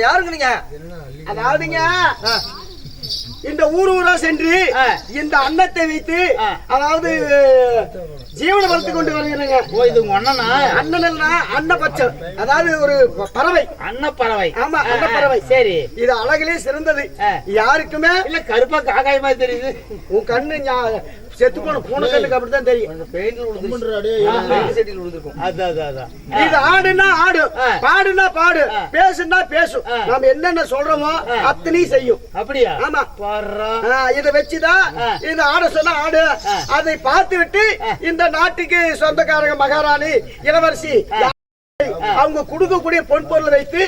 யாருங்க நீங்க? அதாவதுங்க இந்த ஊர் ஊரா சென்று. இந்த அன்னத்தை வைத்து. அதாவது ஜீவன வளர்த்து கொண்டு வருகிறேங்க ஓ இது உங்க அண்ணனா? அண்ணன் அன்னபட்சம் அதாவது ஒரு பறவை. அன்னப்பறவை. ஆமா, ஆ, அன்னப்பறவை. ஆ, சரி. இது அழகிலே சிறந்தது. யாருக்குமே இல்ல கருப்பா காக்காய் மாதிரி தெரியுது. உன் கண்ணு ஞா- செத்து போன பூனை கண்ணுக்கு அப்படித்தான் தெரியும் அது அது அதான் இது ஆடுனா ஆடு. பாடுனா பாடு. பேசுனா பேசும். நாம என்னென்ன சொல்றோமோ. அத்தனையும் செய்யும் அப்படியா ஆமா. இதை வச்சுதான் ஆ. இந்த ஆட சொன்னா ஆடு. அதை பார்த்து விட்டு. இந்த நாட்டுக்கு சொந்தக்காரங்க மகாராணி இளவரசி அவங்க கொடுக்கக்கூடிய பொன் பொருளை வைத்து.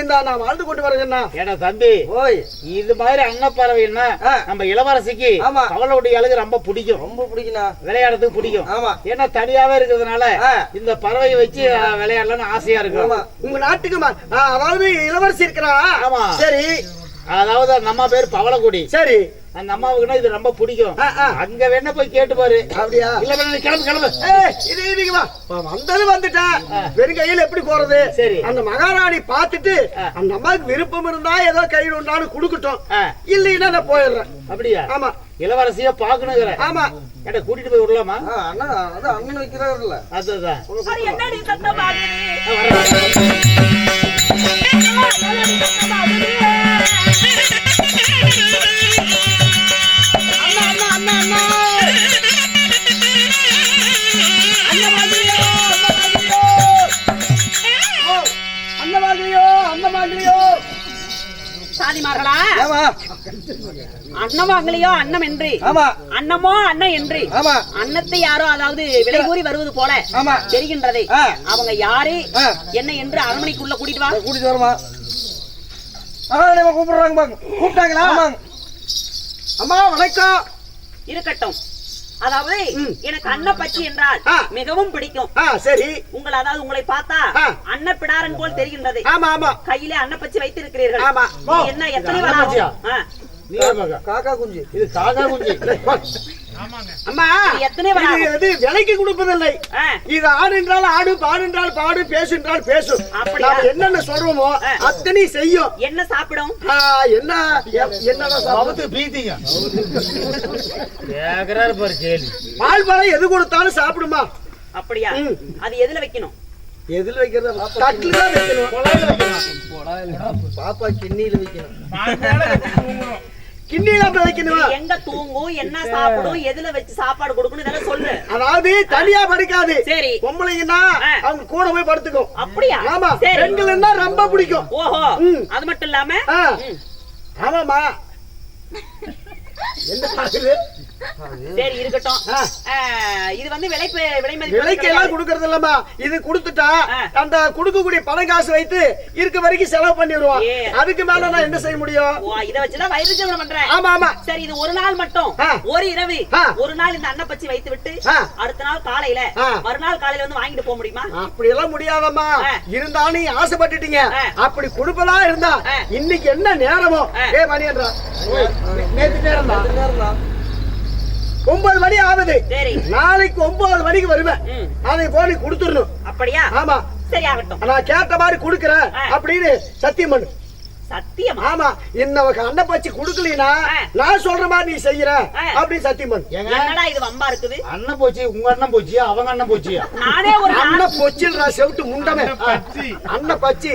இந்த நான் வாழ்ந்து கொண்டு வரேன்னா ஏடா தம்பி ஓய். இது மாதிரி அன்னப்பறவைன்னா. நம்ம இளவரசிக்கு ஆமா. அவளுடைய அழகு ரொம்ப பிடிக்கும். ரொம்ப பிடிக்கணும் விளையாடுறதுக்கு பிடிக்கும். ஆமா. ஏன்னா தனியாவே இருக்கிறதுனால. இந்த பறவையை வச்சு விளையாடலாம்னு ஆசையா இருக்கும். உங்க நாட்டுக்கு அதாவது இளவரசி இருக்கிறா ஆமா. சரி. அதாவது அந்த அம்மா பேர் பவளக்குடி. சரி. அந்த அம்மாவுக்குன்னா இது ரொம்ப பிடிக்கும். அங்க வேணா போய் கேட்டு பாரு. அப்படியா? இல்ல கிளம்பு கிளம்பு. ஏய், இது இதுக்கு வா. வா, வந்தது வந்துட்டேன். வெறும் கையில எப்படி போறது? சரி. அந்த மகாராணி பார்த்துட்டு ஆ. அந்த அம்மாவுக்கு விருப்பம் இருந்தா ஏதோ கையில் உண்டானு கொடுக்கட்டும். இல்லைன்னா நான் போயிடுறேன். அப்படியா? ஆமா. இளவரசியா பாக்கணுங்கிற ஆமா. ஏடா கூட்டிட்டு போய் விடலாமா? அண்ணா அது அண்ணன் வைக்கிறாருல்ல அதுதான் என்னடி சத்தம் ஆகுது? சாதிமார்களா ஏமா அன்னம் வாங்கலையோ அன்னம் என்று அன்னமோ அன்னம் என்று அன்னத்தை யாரோ அதாவது விலை கூறி வருவது போல. தெரிகின்றதே. அவங்க யாரு. என்ன என்று அரண்மனைக்குள்ள கூட்டிட்டு வா. கூட்டிட்டு வரமா? கூப்பிடுறாங்க கூப்பிட்டாங்களா? அம்மா வணக்கம். இருக்கட்டும். அதாவது. எனக்கு அன்னப்பச்சி என்றால் ஆ. மிகவும் பிடிக்கும் சரி உங்கள் அதாவது உங்களை பார்த்தா ஆ. அன்னப்பிடாரன் போல் தெரிகின்றது ஆமா ஆமா கையிலே அன்னப்பச்சி வைத்திருக்கிறீர்கள் ஆமா. இது என்ன எத்தனை வர அன்னப்பச்சியா? ஆகும்? ஆ. நீ யார் பாக்க? காக்கா குஞ்சு இது காக்கா குஞ்சு அம்மா இது விலைக்கு கொடுப்பதில்லை. இது ஆடு என்றால் ஆடு பாடு என்றால் பாடு பேசு என்றால் பேசும்? நாம என்னென்ன சொல்றோமோ. அத்தனை செய்யும். என்ன சாப்பிடும்? ஆ, என்ன எ- என்னடா சாப்பிடு? அவுத்து பீத்திங்க. கேக்குறாரு பாரு கேள்வி பால் பழம் எது கொடுத்தாலும் சாப்பிடுமா? அப்படியா. அது எதுல வைக்கணும்? எதுல வைக்கிறது? தட்டுல வைக்கணும். பாப்பா கிண்ணியில வைக்கணும். கிண்ணியில அப்ப வைக்கணுமா இது எங்க தூங்கும் என்ன சாப்பிடும் எதுல வச்சு சாப்பாடு கொடுக்கணும் இதெல்லாம் சொல்லு. அதாவது தனியா படுக்காது. சரி. பொம்பளைங்கன்னா. அவங்க கூட போய் படுத்துக்கும் அப்படியா? ஆமா. பெண்கள்னா ரொம்ப பிடிக்கும். ஓஹோ. அது மட்டும் இல்லாம. ஆமாமா என்ன பாக்குது? சரி இருக்கட்டும் இது வந்து விலை விலை மதிப்பு விலைக்கு எல்லாம் கொடுக்கறது இல்லம்மா இது கொடுத்துட்டா. அந்த கொடுக்கக்கூடிய பணம் காசு வைத்து இருக்க வரைக்கும் செலவு பண்ணிடுவான் ஏ. அதுக்கு மேல நான் என்ன செய்ய முடியும் ஓ இத வச்சுதான் வயிறு ஜீவனம் பண்றேன் ஆமா ஆமா சரி இது ஒரு நாள் மட்டும். ஒரு இரவு. ஒரு நாள் இந்த அன்னப்பச்சி வைத்து விட்டு. அடுத்த நாள் காலையில. மறுநாள் காலையில வந்து வாங்கிட்டு போக முடியுமா அப்படி எல்லாம் முடியாதம்மா. இருந்தாலும் நீ ஆசைப்பட்டுட்டீங்க. அப்படி கொடுப்பதா இருந்தா. இன்னைக்கு என்ன நேரமோ. ஏ மணியன்றா நேத்து நேரம் தான் ஒன்பது மணி ஆகுது. சரி. நாளைக்கு ஒன்பது மணிக்கு வருவேன். அதை போய் நீ கொடுத்துடணும். அப்படியா? ஆமா. சரி ஆகட்டும். நான் கேட்ட மாதிரி கொடுக்கறேன். அப்படின்னு சத்தியம் பண்ணு. சத்தியமா? ஆமா. இன்னவங்க அண்டை பச்சி குடுக்கலனா. நான் சொல்ற மாதிரி நீ செய்யற ஆ. அப்படின்னு சத்தியம் பண்ணு. ஏங்க? என்னடா இது வம்பா இருக்குது? அண்ணன் போச்சு உங்க அண்ணன் போச்சியா அவங்க அண்ணன் போச்சியா? நானே ஒரு அண்ணன் பொச்சில்றா செவிட்டு முண்டமே. அண்ணன் பச்சி.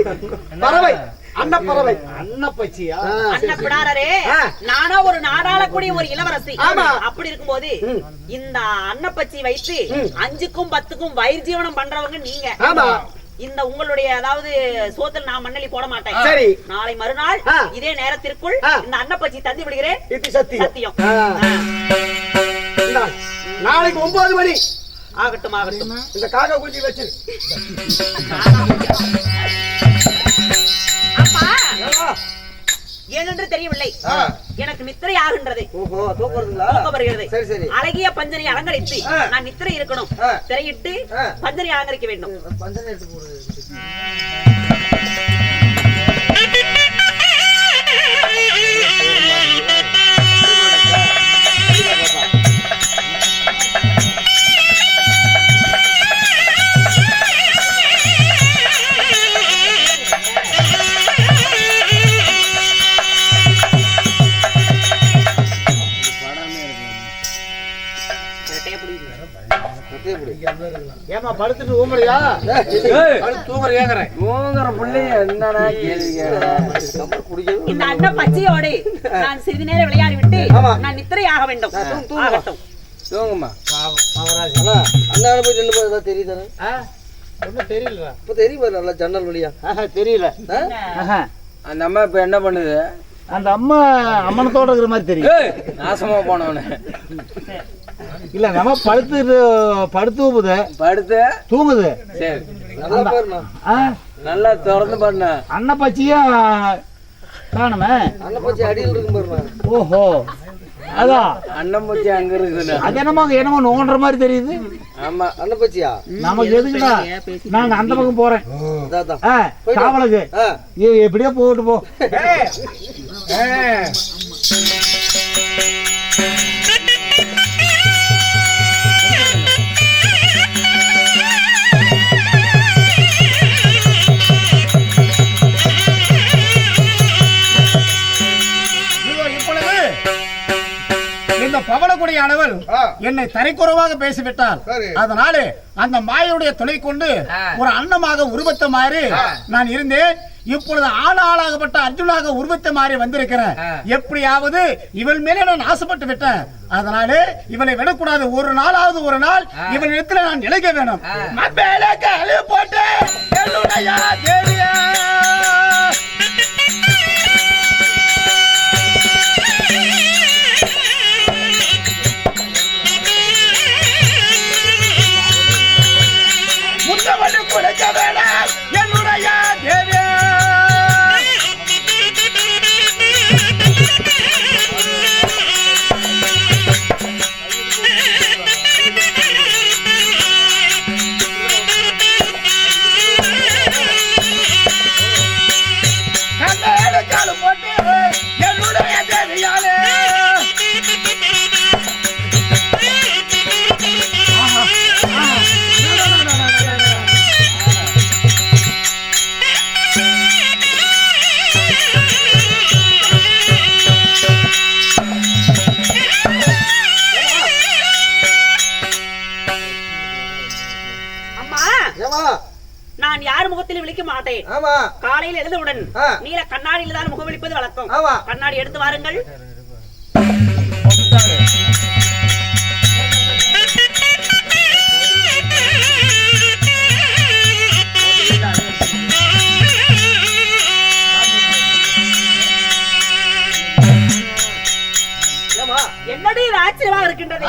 பறவை. அன்னப்பிடாரரே. நானா ஒரு நாடாளக்கூடிய ஒரு இளவரசி. அப்படி இருக்கும்போது. இந்த அன்னப்பச்சி வைத்து. அஞ்சுக்கும் பத்துக்கும் வயிறு ஜீவனம் பண்றவங்க நீங்க. இந்த உங்களுடைய அதாவது சோத்தில் நான் மண்ணலி போட மாட்டேன் சரி. நாளை மறுநாள். இதே நேரத்திற்குள். இந்த அன்னப்பச்சி தந்தி விடுகிறேன் இது சத்தியம் நாளைக்கு ஒன்பது மணி ஆகட்டும் ஆகட்டும் இந்த காக்கா குஞ்சு வச்சு ஏனென்று தெரியவில்லை. எனக்கு நித்திரை ஆகின்றது. அழகிய பஞ்சனை அலங்கரித்து. நான் நித்திரை இருக்கணும். திரையிட்டு. பஞ்சனை அலங்கரிக்க வேண்டும். பஞ்சனை ஏமா படுத்துட்டு தூங்குற கேக்குறேன். தூங்குற பிள்ளைய என்னடா இந்த அண்ணன் பச்சையோடு நான் சிறிது நேரம் விளையாடி விட்டு. நான் நித்திரை ஆக வேண்டும் தூங்கு, தூங்கு. ஆகட்டும். தூங்குமா? அண்ணா அந்த ஆளு போய் நின்று போய் ஏதாவது தெரியுதானே? ஒன்றும் தெரியல இப்ப தெரியும் நல்லா ஜன்னல் வழியா? தெரியல. அம்மா இப்ப என்ன பண்ணுது? அந்த அம்மா அம்மனத்தோட இருக்கிற மாதிரி தெரியும். நாசமா போனவனு. இல்ல நம்ம படுத்து படுத்து ஊப்புது படுத்து? தூங்குது. சரி. நல்லா பாருண்ணா. ஆ? நல்லா திறந்து பண்ண அண்ணன் பச்சியும் காணுமே? அண்ணன் பச்சி அடியில் இருக்கும் பாருண்ணா. ஓஹோ. அதான் அண்ணன் பூச்சி அங்க அது என்னமோ அங்க என்னமோ நோண்டுற மாதிரி தெரியுது. ஆமா. அண்ணன் பச்சியா? நமக்கு எதுக்குடா? நாங்க அந்த பக்கம் போறேன். காவலுக்கு எப்படியோ போட்டு போ. பவளக்குடியானவள். என்னை தரைக்குறவாக பேசிவிட்டார். அதனாலே அந்த மாயுடைய துணை கொண்டு ஒரு அன்னமாக உருவத்த மாறி நான் இருந்தேன். இப்பொழுது ஆளாகப்பட்ட அர்ஜுனாக உருவத்த மாறி வந்திருக்கிறேன் எப்படியாவது இவள் மேலே நான் ஆசைப்பட்டு விட்டேன். அதனாலே இவளை விடக்கூடாது. ஒரு நாளாவது ஒரு நாள் இவள் இடத்துல நான் நிலைக்க வேணும். போட்டு என்னுடைய தேவியே. அம்மா. ஏமா நான் யார் முகத்திலும் விழிக்க மாட்டேன். ஆமா. காலையில் எழுந்தவுடன். நீல கண்ணாடியில் தான் முகவளிப்பது வழக்கம். ஆமா. கண்ணாடி எடுத்து வாருங்கள். என்னடி இது ஆச்சரியமாக இருக்கின்றது.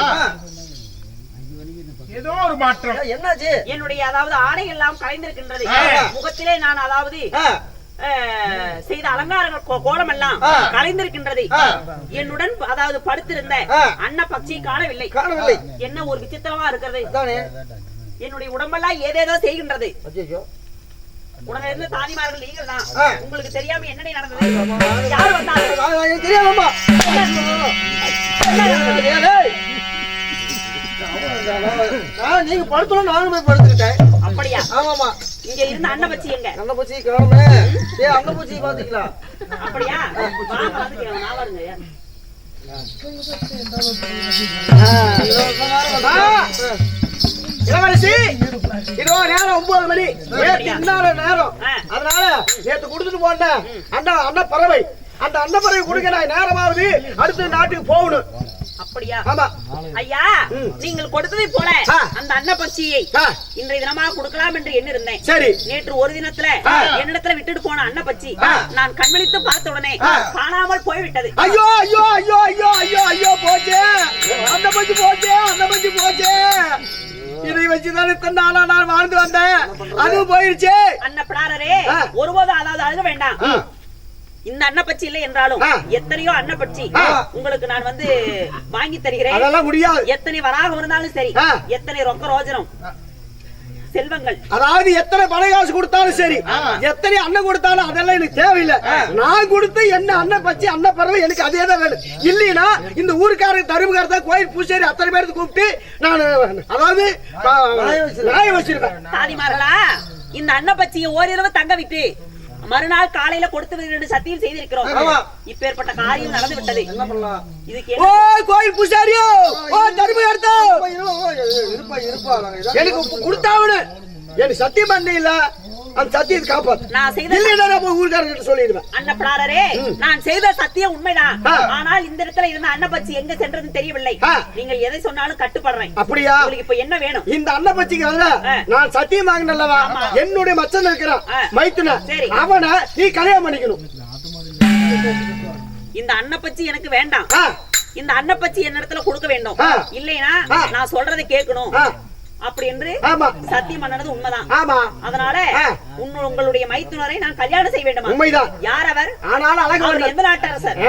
ஏதோ ஒரு மாற்றம். என்னாச்சு? என்னுடைய அதாவது ஆடை எல்லாம் கலைந்திருக்கின்றது. முகத்திலே நான் அதாவது செய்த அலங்காரங்கள் கோ- கோலம் எல்லாம். கலைந்திருக்கின்றது. என்னுடன் அதாவது படுத்திருந்த. அன்ன பட்சியை காணவில்லை. காணவில்லை. என்ன ஒரு விசித்திரமா இருக்கிறது? தானே என்னுடைய உடம்பெல்லாம் ஏதேதோ செய்கின்றது. உடனே இருந்து தாதிமார்கள் நீங்கள் தான். உங்களுக்கு தெரியாம என்னடி நடந்தது? யார் வந்தாங்க? தெரியாதம்மா. நான் நீங்க படுத்தணும் நானும் போய் படுத்துக்கிட்டேன். அப்படியா? ஆமாமா இங்க இருந்த அண்ணன் பச்சி எங்க? அண்ணன் பூச்சி காணுமே ஏ அண்ணன் பூச்சி பாத்தீங்களா? அப்படியா? வாங்க வந்துக்கிறேன் நான் வருங்க இளவரசி இதோ நேரம் ஒன்பது மணி. நேற்று இன்னால நேரம். அதனால நேத்து கொடுத்துட்டு போனேன். அண்ணா அண்ணா பறவை. அந்த அண்ண பறவை கொடுக்க நான் நேரமாவது அடுத்த நாட்டுக்கு போகணும். அப்படியா ஐயா நீங்கள் கொடுத்ததை போல. அந்த அன்ன பச்சியை இன்றைய தினமாக கொடுக்கலாம் என்று எண்ணிருந்தேன் சரி நேற்று ஒரு தினத்துல. என்னிடத்துல விட்டுட்டு போன அன்ன பச்சி. நான் கண்விழித்து பார்த்த உடனே. காணாமல் போய்விட்டது ஐயோ ஐயோ ஐயோ ஐயோ ஐயோ ஐயோ போச்சு அந்த பஞ்சு போச்சு அந்த பஞ்சு போச்சு இதை வச்சுதான் இத்தனை நாளா நான் வாழ்ந்து வந்தேன் அதுவும் போயிருச்சு அன்ன பிடாரரே ஆ. ஒருபோதும் அதாவது அழுக வேண்டாம். இந்த அன்னப்பச்சி இல்லை என்றாலும். எத்தனையோ அன்னப்பச்சி. உங்களுக்கு நான் வந்து வாங்கி தருகிறேன். அதெல்லாம் முடியாது. எத்தனை வராகம் இருந்தாலும் சரி. எத்தனை ரொக்க ரோஜனம் செல்வங்கள். அதாவது எத்தனை பண காசு கொடுத்தாலும் சரி எத்தனை அண்ணன் கொடுத்தாலும் அதெல்லாம் எனக்கு தேவையில்லை. நான் கொடுத்து என்ன அண்ணன் பச்சி அண்ணன் பறவை எனக்கு அதே தான் வேணும். இல்லைன்னா இந்த ஊருக்காரங்க தருமகாரத்தை கோயில் பூசாரி அத்தனை பேருக்கு கூப்பிட்டு நான் அதாவது நாய வச்சிருப்பேன் தாதிமார்களா இந்த அன்னப்பச்சியை ஓரிரவு தங்க விட்டு மறுநாள் காலையில கொடுத்து என்று சத்தியம் செய்திருக்கிறோம். இப்பேற்பட்ட காரியம் நடந்து விட்டது இதுக்கு ஓ கோயில் பூசாரியோ ஓ தருமகாரத்தோ எனக்கு கொடுத்தாவனு எனக்கு சத்தியம் பண்ண இல்ல? அந்த சத்தியத்தை காப்பாத்து. நான் செய்த இல்லைன்னா போய் ஊருக்காரங்கிட்ட சொல்லிடுவேன். அன்னப்பிடாரரே நான் செய்த சத்தியம் உண்மைதான். ஆனால் இந்த இடத்துல இருந்த அன்னப்பச்சி எங்க சென்றதுன்னு தெரியவில்லை. ஆ. நீங்கள் எதை சொன்னாலும் கட்டுப்படுறேன். அப்படியா? உங்களுக்கு இப்ப என்ன வேணும்? இந்த அன்னப்பச்சிக்கு அதுல ஆ. நான் சத்தியம் வாங்கினல்லவா. என்னுடைய மச்சன் இருக்கிறான். மைத்துன. அவனை நீ கல்யாணம் பண்ணிக்கணும். இந்த அன்னப்பச்சி எனக்கு வேண்டாம். இந்த அன்னப்பச்சி என்ன இடத்துல கொடுக்க வேண்டும். ஆ. இல்லைனா ஆ. நான் சொல்றதை கேட்கணும். அப்படி என்று சத்தியம் பண்ணது உண்மைதான். ஆமா. அதனால உங்களுடைய மைத்துனரை நான் கல்யாணம் செய்ய வேண்டுமா? உண்மைதான். யார் அவர்? ஆனாலும் அழகு அவர் மன்னன். எந்த நாட்டரசர்.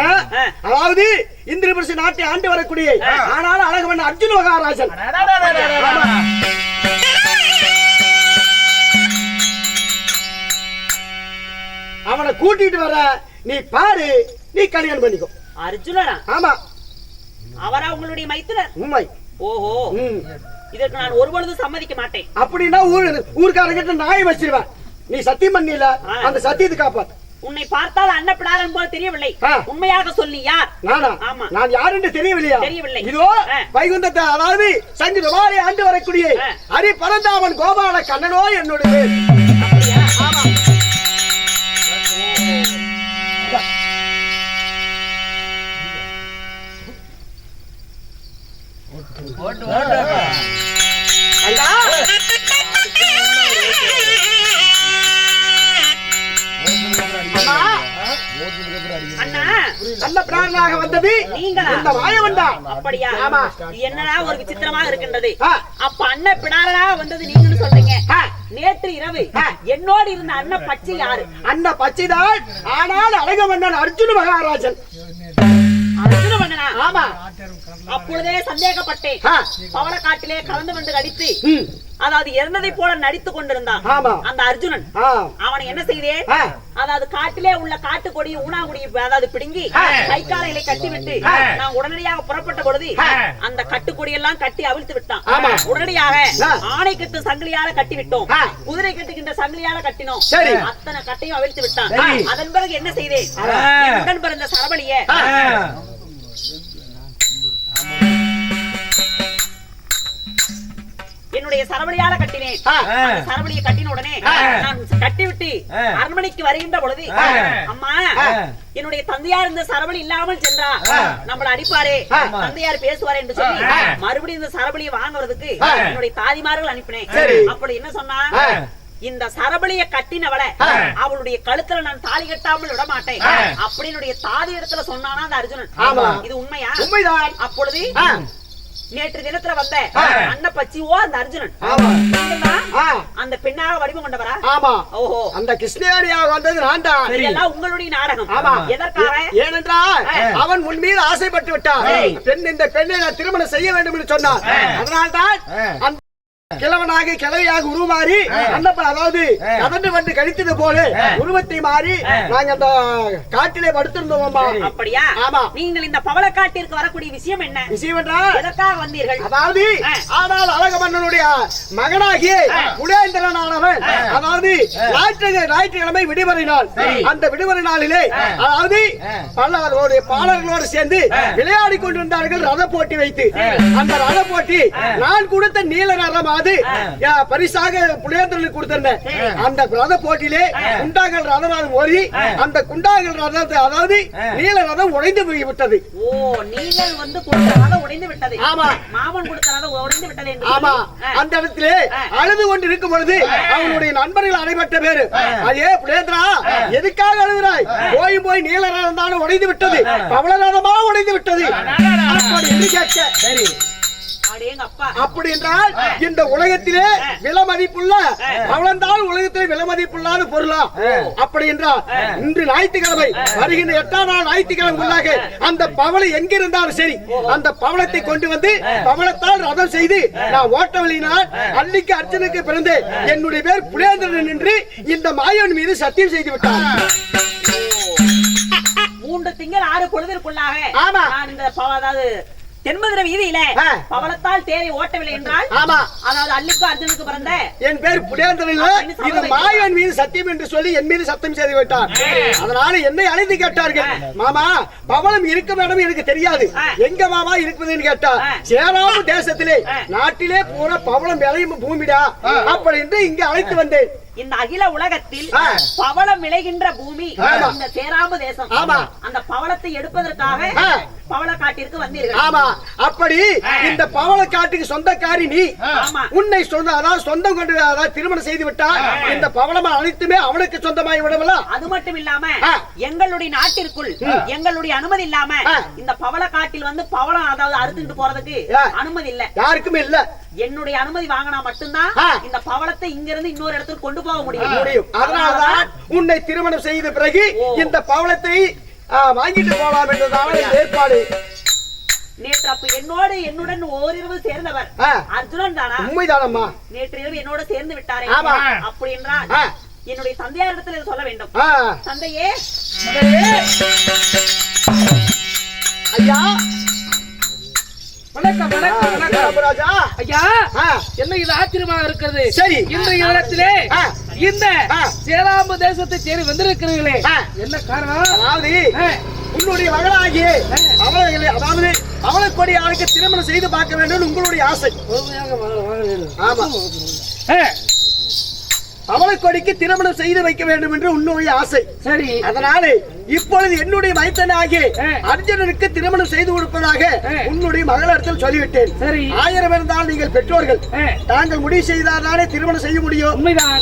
அதாவது இந்திரபிரசு நாட்டை ஆண்டு வரக்கூடிய ஆ. ஆனாலும் அழகு மன்னன் அர்ஜுன மகாராஜன். அவனை கூட்டிட்டு வர நீ பாரு நீ கல்யாணம் பண்ணிக்கோ. அர்ஜுனரா? ஆமா. அவரா உங்களுடைய மைத்துனர்? உண்மை. ஓஹோ. இதற்கு நான் ஒரு பொழுதும் சம்மதிக்க மாட்டேன் அப்படின்னா ஊர் ஊர்க்காரங்கிட்ட நாயை வச்சிருவேன் நீ சத்தியம் பண்ணில. அந்த சத்தியத்தை காப்பாத்து உன்னை பார்த்தால் அன்னப்பிடாரன் போல தெரியவில்லை. உண்மையாக சொல்லி யார் நானா ஆமா. நான் யாருன்னு தெரியவில்லையா தெரியவில்லை. இதோ. வைகுந்தத்தை அதாவது சங்கு விமாரி ஆண்டு வரக்கூடிய. ஹரி பரந்தாமன் கோபால கண்ணனோ என்னுடைய? ஆமா அண்ணா நல்ல பிராணனாக வந்தது. நீங்களா? இந்த மாயவன்டா அப்படியா? ஆமா. இது என்னடா ஒரு விசித்திரமாக இருக்கின்றது. அப்ப அண்ணன் பிடாரனா வந்தது நீங்கன்னு சொல்றீங்க. நேற்று இரவு. என்னோடு இருந்த அண்ணன் பச்சை யாரு? அண்ணா பச்சைதான். ஆனால் அழக மன்னன் அர்ஜுன மகாராஜன். அர்ஜுன மன்னனா? ஆமா. அப்பொழுதே சந்தேகப்பட்டேன். பவளக்காட்டிலே கலந்து வந்து கடித்து. அதாவது இறந்ததை போல நடித்துக் கொண்டிருந்தான். அந்த அர்ஜுனன். அவனை என்ன செய்தேன். அதாவது காட்டிலே உள்ள காட்டுக்கொடி ஊனாங்குடி அதாவது பிடுங்கி. கை காலைகளை கட்டிவிட்டு. நான் உடனடியாக புறப்பட்ட பொழுது. அந்த கட்டுக்கொடி எல்லாம் கட்டி அவிழ்த்து விட்டான் ஆமா. உடனடியாக. ஆணை கட்டு சங்கிலியால கட்டி விட்டோம். குதிரை கட்டுகின்ற சங்கிலியால கட்டினோம். அத்தனை கட்டையும் அவிழ்த்து விட்டான். அதன் பிறகு என்ன செய்தேன் உடன் பிறந்த சரபலிய என்னுடைய சரவடியால கட்டினேன் சரவடியை கட்டின உடனே. நான் கட்டிவிட்டு அரண்மனைக்கு வருகின்ற பொழுது. அம்மா. என்னுடைய தந்தையார் இந்த சரவடி இல்லாமல் சென்றா. நம்மள அடிப்பாரே. தந்தையார் பேசுவாரே என்று சொல்லி. மறுபடியும் இந்த சரவடியை வாங்குறதுக்கு. என்னுடைய தாதிமார்கள் அனுப்பினேன். அப்படி என்ன சொன்னா. இந்த சரபலிய கட்டினவள. அவளுடைய கழுத்துல நான் தாலி கட்டாமல் விட மாட்டேன். அப்படின்னு தாதி இடத்துல சொன்னானா அந்த அர்ஜுனன். இது உண்மையா உண்மைதான் அப்பொழுது. நேற்று தினத்துல வந்த. அன்னப்பச்சி ஓ அந்த அர்ஜுனன். அந்த பெண்ணாக வடிவம் கொண்டவரா? ஆமா. ஓஹோ. அந்த கிருஷ்ணகிரியாக வந்தது நான் தான். இதெல்லாம் உங்களுடைய நாடகம். ஆமா. எதற்காக? ஏனென்றால். அவன் உன் மீது ஆசைப்பட்டு விட்டான். பெண் இந்த பெண்ணை நான் திருமணம் செய்ய வேண்டும் என்று சொன்னான் அதனால்தான் அந்த கிழவனாக கிழவியாக உருமாறி அந்த அதாவது கதண்டு வந்து கழித்தது போல உருவத்தை மாறி நாங்க அந்த காட்டிலே படுத்திருந்தோம்மா அப்படியா? ஆமா. நீங்கள் இந்த பவளக்காட்டிற்கு வரக்கூடிய விஷயம் என்ன? விஷயம் என்றால் எதற்காக வந்தீர்கள்? அதாவது. ஆனால் அழகமன்னனுடைய மகனாகிய குலேந்திரனானவன் அதாவது ஞாயிற்று ஞாயிற்றுக்கிழமை விடுமுறை நாள். அந்த விடுமுறை நாளிலே அதாவது பல்லவர்களுடைய பாலர்களோடு சேர்ந்து விளையாடி கொண்டிருந்தார்கள் ரத போட்டி வைத்து. அந்த ரத போட்டி நான் கொடுத்த நீல ரதம் யா, பரிசாக புலேந்திரனுக்கு கொடுத்திருந்தேன். அந்த ரத போட்டியிலே குண்டாங்கல் ரதம் ஓடி அந்த குண்டாங்கல் ரதத்தை அதாவது நீல ரதம் உடைந்து போய் விட்டது. ஓ நீங்கள் வந்து ரதம் உடைந்து விட்டது. ஆமா. மாமன் கொடுத்த ரதம் உடைந்து விட்டது ஆமா. அந்த இடத்திலே அழுது கொண்டு இருக்கும் பொழுது அவனுடைய நண்பர்கள் அனைவற்ற பேரு. அதே புலேந்திரா எதுக்காக அழுகிறாய்? போய் போய் நீலரதம் தானே உடைந்து விட்டது. பவளரதமா உடைந்து விட்டது. சரி. அப்படி என்றால் இந்த உலகத்திலே விலை மதிப்புள்ள பவளந்தான் உலகத்திலே விலை மதிப்புள்ளாத பொருளா அப்படி என்றால் இன்று ஞாயிற்றுக்கிழமை வருகின்ற எட்டாம் நாள் ஞாயிற்றுக்கிழமை உள்ளாக அந்த பவளை எங்க இருந்தாலும் சரி அந்த பவளத்தை கொண்டு வந்து பவளத்தால் ரதம் செய்து நான் ஓட்ட வழியினால் அன்னைக்கு அர்ஜுனுக்கு பிறந்து என்னுடைய பேர் புலேந்திரன் என்று இந்த மாயவன் மீது சத்தியம் செய்து விட்டார் மூன்று திங்கள் ஆறு பொழுதிற்குள்ளாக ஆமா. நான் இந்த அதாவது தென்மதுரை வீதியில. பவளத்தால் தேரை ஓட்டவில்லை என்றால்? ஆமா. அதாவது அல்லிக்கும் அர்ஜுனுக்கு பிறந்த என் பேர் புலேந்திரன் இல்ல, இது மாயவன் மீது சத்தியம் என்று சொல்லி என் மீது சத்தியம் செய்து விட்டார். அதனால என்னை அழைத்து கேட்டார்கள். மாமா பவளம் இருக்கும் இடம் எனக்கு தெரியாது. எங்க மாமா இருக்குதுன்னு கேட்டார் சேராம தேசத்திலே நாட்டிலே பூரா பவளம் விளையும் பூமிடா அப்படி என்று இங்க அழைத்து வந்தேன். இந்த அகில உலகத்தில். பவளம் விளைகின்ற பூமி. இந்த சேராம்பு தேசம். அந்த பவளத்தை எடுப்பதற்காக. பவளக்காட்டிற்கு வந்தீர்கள் ஆமா அப்படி இந்த பவளக்காட்டுக்கு சொந்தக்காரி நீ. உன்னை சொந்த அதாவது சொந்தம் கொண்டு அதாவது திருமணம் செய்து விட்டால் இந்த பவளம் அனைத்துமே அவனுக்கு சொந்தமாகி விடலாம் அது மட்டும் இல்லாம. எங்களுடைய நாட்டிற்குள் எங்களுடைய அனுமதி இல்லாம. இந்த பவளக்காட்டில் வந்து பவளம் அதாவது அறுத்துட்டு போறதுக்கு. அனுமதி இல்ல யாருக்குமே இல்ல என்னுடைய அனுமதி வாங்கினா மட்டும்தான். இந்த பவளத்தை இங்க இருந்து இன்னொரு இடத்துக்கு கொண்டு போக முடியும். முடியும். அதனாலதான் உன்னை திருமணம் செய்த பிறகு. இந்த பவளத்தை வாங்கிட்டு போலாம் என்றதான ஏற்பாடு. நேற்று அப்ப என்னோடு என்னுடன் ஓரிரவு சேர்ந்தவர். அர்ஜுனன் தானா? உண்மைதானம்மா. நேற்று இரவு என்னோட சேர்ந்து விட்டாரே. ஆமா. அப்படி என்றால். என்னுடைய தந்தையாரிடத்தில் இதை சொல்ல வேண்டும். தந்தையே. ஐயா வணக்கம் வணக்கம் வணக்கம். ராமராஜா ஐயா என்ன இது ஆச்சரியமாக இருக்கிறது. சரி. இந்த இடத்திலே. இந்த ஆ. சேலாம்பு தேசத்தை சேரி வந்திருக்கிறீர்களே. என்ன காரணம்? அதாவது. உன்னுடைய மகளாகிய அவளை அதாவது அவளை கொடி ஆளுக்கு திருமணம் செய்து பார்க்க வேண்டும் உங்களுடைய ஆசை. ஆமா. அவளை கொடிக்கு திருமணம் செய்து வைக்க வேண்டும் என்று உன்னுடைய ஆசை. சரி. அதனால இப்பொழுது என்னுடைய மைத்தனாகிய ஆ. அர்ஜுனனுக்கு திருமணம் செய்து கொடுப்பதாக. உன்னுடைய மகளிடத்தில் சொல்லிவிட்டேன் ஆயிரம் இருந்தால் நீங்கள் பெற்றோர்கள் தாங்கள் முடிவு செய்தால்தானே திருமணம் செய்ய முடியும்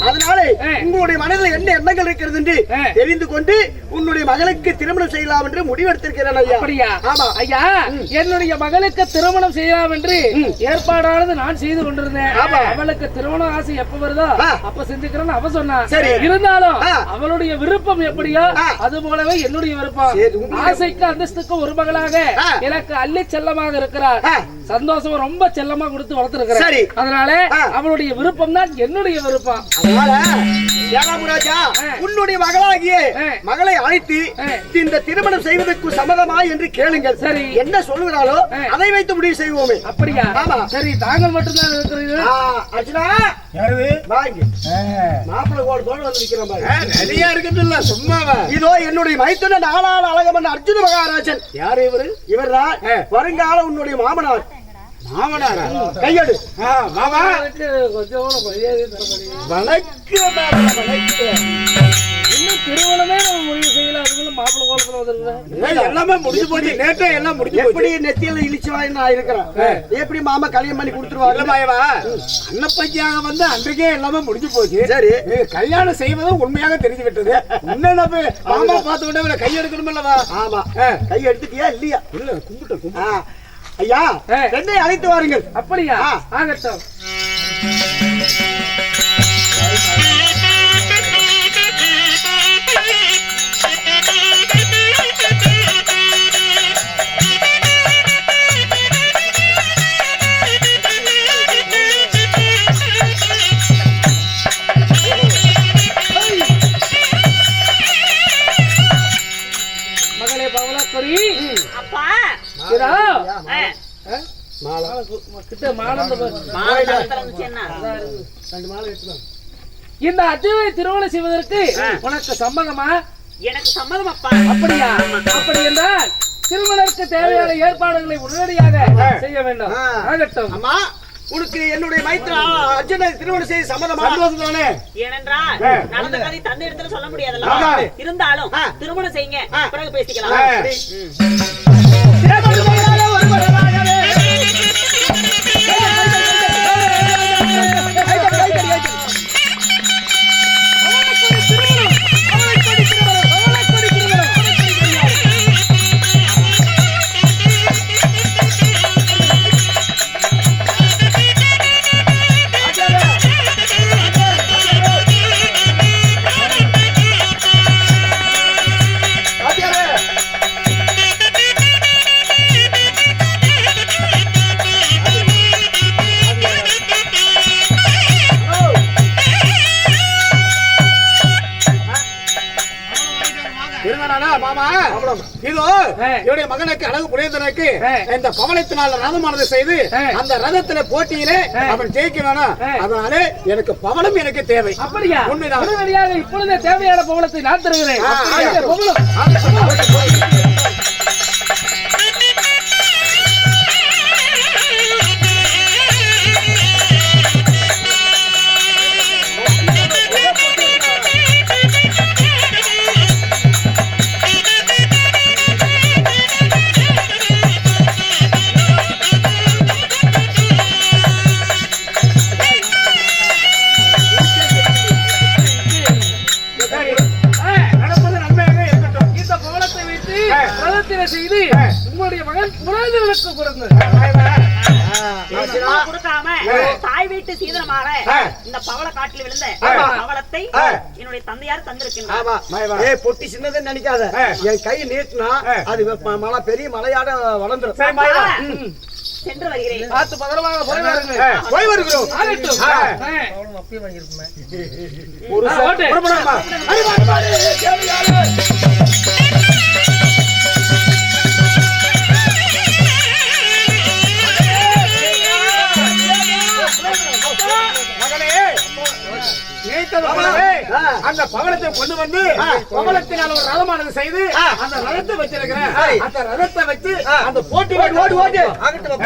அதனால. உங்களுடைய மனதில் என்ன எண்ணங்கள் இருக்கிறது என்று. தெரிந்து கொண்டு உன்னுடைய மகளுக்கு திருமணம் செய்யலாம் என்று முடிவெடுத்திருக்கிறேன் ஐயா ஆமா ஐயா என்னுடைய மகளுக்கு திருமணம் செய்யலாம் என்று ஏற்பாடானது நான் செய்து கொண்டிருந்தேன். அவளுக்கு திருமண ஆசை எப்ப வருதோ. அப்ப செஞ்சுக்கிறேன்னு அவ சொன்னா. இருந்தாலும். அவளுடைய விருப்பம் எப்படியோ. அது போலவே என்னுடைய விருப்பம் ஆசைக்கு அந்தஸ்துக்கு ஒரு மகளாக. எனக்கு அள்ளி செல்லமாக இருக்கிறார். சந்தோஷம் ரொம்ப செல்லமா கொடுத்து வளர்த்திருக்கிறேன் சரி. அதனால. அவளுடைய விருப்பம் தான் என்னுடைய விருப்பம் அதனால ஆ. உன்னுடைய மகளாகிய. மகளை அழைத்து. இந்த திருமணம் செய்வதற்கு சம்மதமா என்று கேளுங்கள் சரி. என்ன சொல்லுகிறாளோ. அதை வைத்து முடிவு செய்வோமே அப்படியா ஆமா. சரி தாங்கள் மட்டும்தான் இருக்கிறீர்கள் ஆ, அர்ஜுனா மாப்பிள்ளை கோடு தோடு வந்து பாரு. நிறைய இருக்குது சும்மாவா இதோ என்னுடைய மைத்துன நாளான அழகமன் அர்ஜுன மகாராஜன் யாரு இவரு இவர்தான் வருங்கால உன்னுடைய மாமனார் மாமனாரா? கையெடு. மாமா கொஞ்சம் கூட மரியாதை தர மாட்டீங்க. வணக்கு மேல வணக்கு. இன்னும் திருமணமே நம்ம முடிவு செய்யல. அதுக்குள்ள மாப்பிள்ளை கோலத்துல வந்துருக்கேன் ஏய், எல்லாமே முடிஞ்சு போச்சு. நேற்றே எல்லாம் முடிஞ்சு எப்படி நெத்தியில இழிச்சு வாய் நான் இருக்கிறேன்? எப்படி மாமா கல்யாணம் பண்ணி கொடுத்துருவாரு? இல்லமாயவா அன்னப்பைக்காக வந்து அன்றைக்கே எல்லாமே முடிஞ்சு போச்சு. சரி. கல்யாணம் செய்வது உண்மையாக தெரிஞ்சு விட்டது. இன்னும் நம்ம மாமா பார்த்து இவனை கை எடுக்கணுமில்லவா? ஆமா. ஆ. கை எடுத்துட்டியா இல்லையா? இல்ல கும்பிட்டு. ஐயா. ரெண்டை அழைத்து வாருங்கள் அப்படியா. ஆகட்டும் மாலை. கிட்ட மாலை? ரெண்டு மாலை. இந்த அர்ஜுனை திருமணம் செய்வதற்கு உனக்கு சம்மதமா எனக்கு சம்மதம் அப்பா அப்படியா அப்படி என்றால் திருமணத்துக்கு தேவையான ஏற்பாடுகளை உடனடியாக செய்ய வேண்டும். ஆகட்டும். அம்மா உனக்கு என்னுடைய மைத்திர அர்ஜுனை திருமணம் செய்து சம்மதமா? சந்தோஷம் தானே ஏனென்றால் நடந்த கதை தந்தை இடத்துல சொல்ல முடியாதுல்ல. இருந்தாலும். திருமணம் செய்யுங்க. பிறகு பேசிக்கலாம். இதோ. என்னுடைய மகனுக்கு அழகு புரிந்தனுக்கு. இந்த பவளத்தினால் ரதமானது செய்து. அந்த ரதத்துல போட்டியிலே. அவன் ஜெயிக்க வேணும். அதனால எனக்கு பவளம் எனக்கு தேவை அப்படியா உண்மைதான். இப்பொழுதே தேவையான பவளத்தை நான் தருகிறேன் குணாதிகளுக்கு கொடுங்க கொடுக்காம தாய் வீட்டு சீதனமாக ஆ. இந்த பவள காட்டில் விழுந்த ஆமா. பவளத்தை ஆ. என்னுடைய தந்தையார் பொட்டி சின்னதுன்னு நினைக்காத. என் கை நீட்டினா. அது மலை பெரிய மலையாட வளர்ந்துரும். சென்று வருகிறேன். பார்த்து போய் போய் வருகிறோம். ஆகட்டும். போலவே. அந்த பவளத்தை கொண்டு வந்து பவளத்தினால் ஒரு ரதமானது செய்து அந்த ரதத்தை வச்சிருக்கிறேன் சரி. அந்த ரதத்தை வச்சு. அந்த போட்டி ஓடு ஓடு ஓடு ஆகட்டும்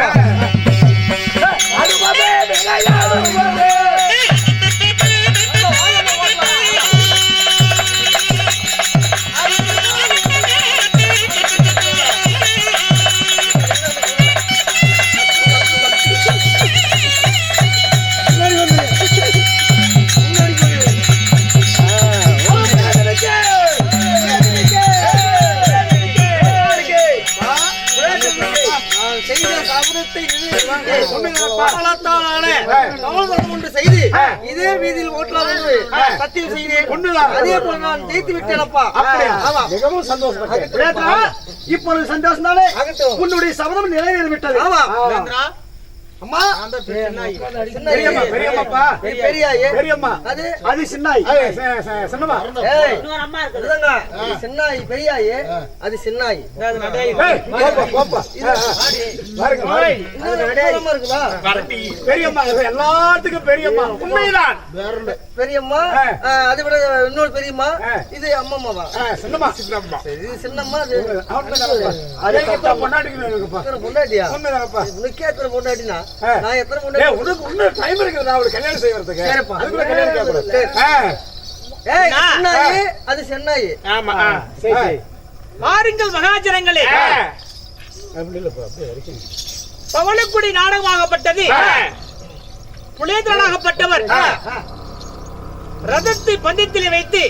வீதியில் ஓட்டலாம் என்று சத்தியம் செய்தேன் உண்மைதான். அதே போல நான் ஜெயித்து விட்டேனப்பா அப்படியா? ஆமா. மிகவும் சந்தோஷப்பட்டேன். பிரேதா, இப்பொழுது சந்தோஷம் தானே உன்னுடைய சபதம் நிறைவேறிவிட்டது. ஆமா. அம்மா. பெரியம்மா. பெரியம்மாப்பா பெரியாயே. பெரியம்மா. அது? அது சின்னாய். சின்னம்மா. அம்மா சின்னாய் பெரியாயே. அது சின்னாய். போப்பா, போப்பா. பாருங்க, பாருங்க. இருக்குதா? பெரியம்மா எல்லாத்துக்கும் பெரியம்மா. உண்மைதான் பெரியம்மா அதை விட இன்னொரு பெரியம்மா. இது அம்மம்மாவா? ஆ, சின்னம்மா சின்னம்மா. இது சின்னம்மா அது பொண்டாட்டியா பொண்டாட்டினா. நான் எத்தனை ஏய், பொண்டாட்டி உனக்கு இன்னும் time இருக்குதுடா, அவளுக்கு கல்யாணம் செய்யறதுக்கு. சரிப்பா. அதுக்குள்ள கல்யாணம் கேட்கக்கூடாது. சரி. ஆ, ஏய் நான். சின்னாயி அது சென்னாயி ஆமா, ஆ, சரி, சரி. பாருங்கள் மகாஜனங்களே. அப்படி இல்லப்பா, அப்படியே வரைக்கும். பவளக்குடி நாடகமாகப்பட்டது. புலேந்திரனாகப்பட்டவர் ரதத்தை பந்தயத்திலே வைத்து.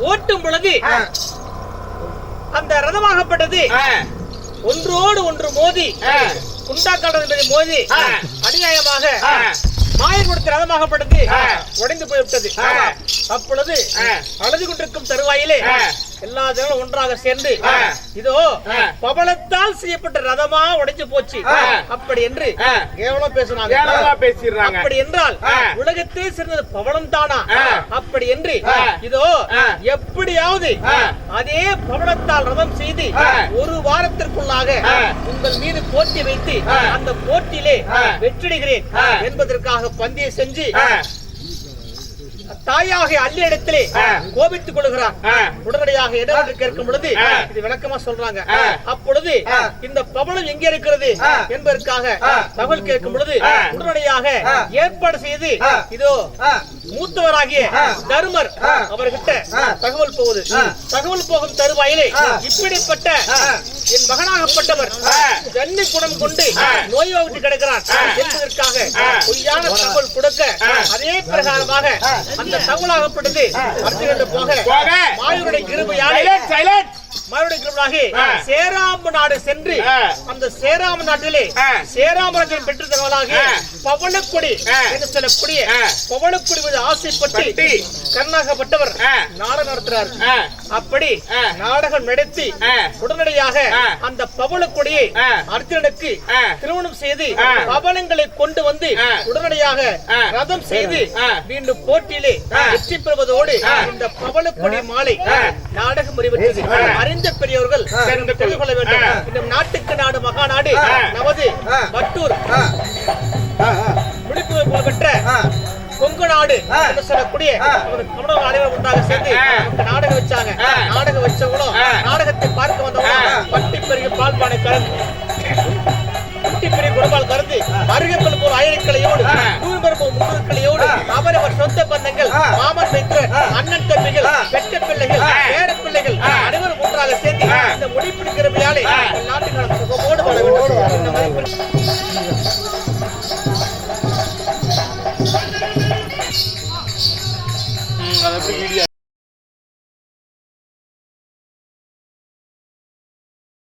ஓட்டும் பொழுது. அந்த ரதமாகப்பட்டது. ஒன்றோடு ஒன்று மோதி ஆ. குண்டாக்காடு என்பதை மோதி. அநியாயமாக ஆ. மாயம் கொடுத்த ரதமாகப்பட்டது ஆ. உடைந்து போய்விட்டது. அப்பொழுது. அழுது கொண்டிருக்கும் தருவாயிலே. எல்லா ஜனங்களும் ஒன்றாக சேர்ந்து. இதோ. பவளத்தால் செய்யப்பட்ட ரதமா உடைஞ்சு போச்சு. அப்படி என்று. கேவலம் கேவலமா பேசிடுறாங்க. அப்படி என்றால். உலகத்தே சிறந்தது பவளம் தானா. அப்படி என்று. இதோ. எப்படியாவது. அதே பவளத்தால் ரதம் செய்து. ஒரு வாரத்திற்குள்ளாக. உங்கள் மீது போட்டி வைத்து. அந்த போட்டியிலே. வெற்றிடுகிறேன். என்பதற்காக பந்தயம் செஞ்சு. தாயாக ஆ. கோபித்துக் கொள்கிறார். உடனடியாக இடம் கேட்கும் பொழுது. இது விளக்கமா சொல்றாங்க. அப்பொழுது. இந்த பவளம் எங்க இருக்கிறது. என்பதற்காக. தகவல் கேட்கும் பொழுது. உடனடியாக. ஏற்பாடு செய்து. இதோ. மூத்தவராகிய. தருமர். அவர்கிட்ட. தகவல் போகுது. தகவல் போகும் தருவாயிலே. இப்படிப்பட்ட. என் மகனாகப்பட்டவர். ஜன்னி குணம் கொண்டு ஆ. நோய்வாய்ப்பட்டு கிடக்கிறார். என்பதற்காக. பொய்யான தகவல் கொடுக்க. அதே பிரகாரமாக அந்த தகவலாகப்பட்டது அடுத்து போக. மாயுடைய கிருபையாலே சேராம்பு நாடு சென்று. அந்த சேராம்பு நாட்டிலே ஆ. சேராமரத்தில் பெற்ற தகவலாக. பவளக்குடி. என்று சொல்லக்கூடிய. பவளக்குடி மீது ஆசைப்பட்டு பட்டு. கர்நாகப்பட்டவர் ஆ. நாடு நடத்துறார். அப்படி நாடகம் நடத்தி உடனடியாக அந்த பவள கொடியை அர்ஜுனனுக்கு திருமணம் செய்து பவனங்களை கொண்டு வந்து உடனடியாக ரதம் செய்து மீண்டும் போட்டியிலே வெற்றி பெறுவதோடு இந்த பவள கொடி மாலை நாடகம் முடிவெற்றது அறிந்த பெரியவர்கள் தெரிந்து கொள்ள வேண்டும். இந்த நாட்டுக்கு நாடு மகாநாடு நமது வட்டூர் முடிப்பு புகழ்பெற்ற கொங்கு நாடு என்று சொல்லக்கூடிய தமிழக அனைவரும் ஒன்றாக சேர்ந்து நாடகம் வச்சாங்க. நாடகம் வச்சவங்களும் நாடகத்தை பார்க்க வந்தவங்களும் பட்டி பெருகி பால் பானை கலந்து பட்டி பெரிய குடும்பால் கலந்து அருகம்பல் போர் ஆயிரக்கலையோடு முன்னூறுக்கலையோடு அவரவர் சொந்த பந்தங்கள் மாமன் மைத்திரர் அண்ணன் தம்பிகள் பெற்ற பிள்ளைகள் பேர பிள்ளைகள் ஒன்றாக சேர்ந்து இந்த முடிப்பிடிக்கிற விழாவை சுகமோடு வாழ வேண்டும். இந்த மாதிரி